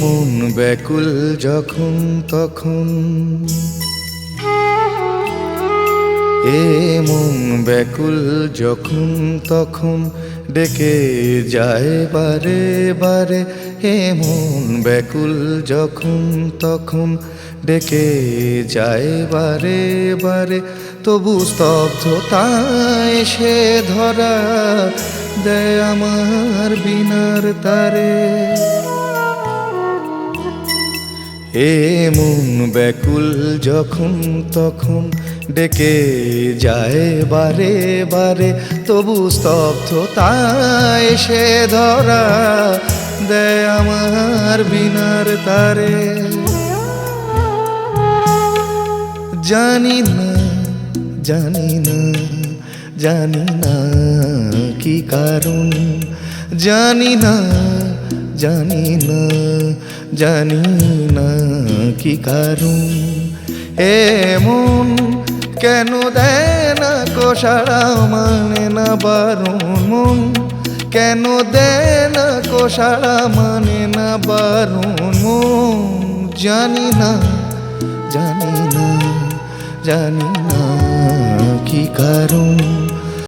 মন ব্যাকুল যখন তখন। এ মন ব্যাকুল যখন তখন ডেকে যায় বারে বারে। এ মন ব্যাকুল যখন তখন ডেকে যায় বারে বারে। তবু স্তব্ধতায় সে ধরা দেয় আমার বিনার তারে। এ মন ব্যাকুল যখন তখন ডেকে যায় বারে বারে, তবু স্তব্ধতায় সে ধরা দেয় আমার বিনার তারে। জানি না জানি না জানি না কি কারণ, জানি না জানি না জানি না কি কারণ। এমন কেন দেয় না কোষারা মানে না বারণ মন? কেন দেয় না কোষারা মানে না বারণ মন? জানি না জানি না জানি না কি কারণ।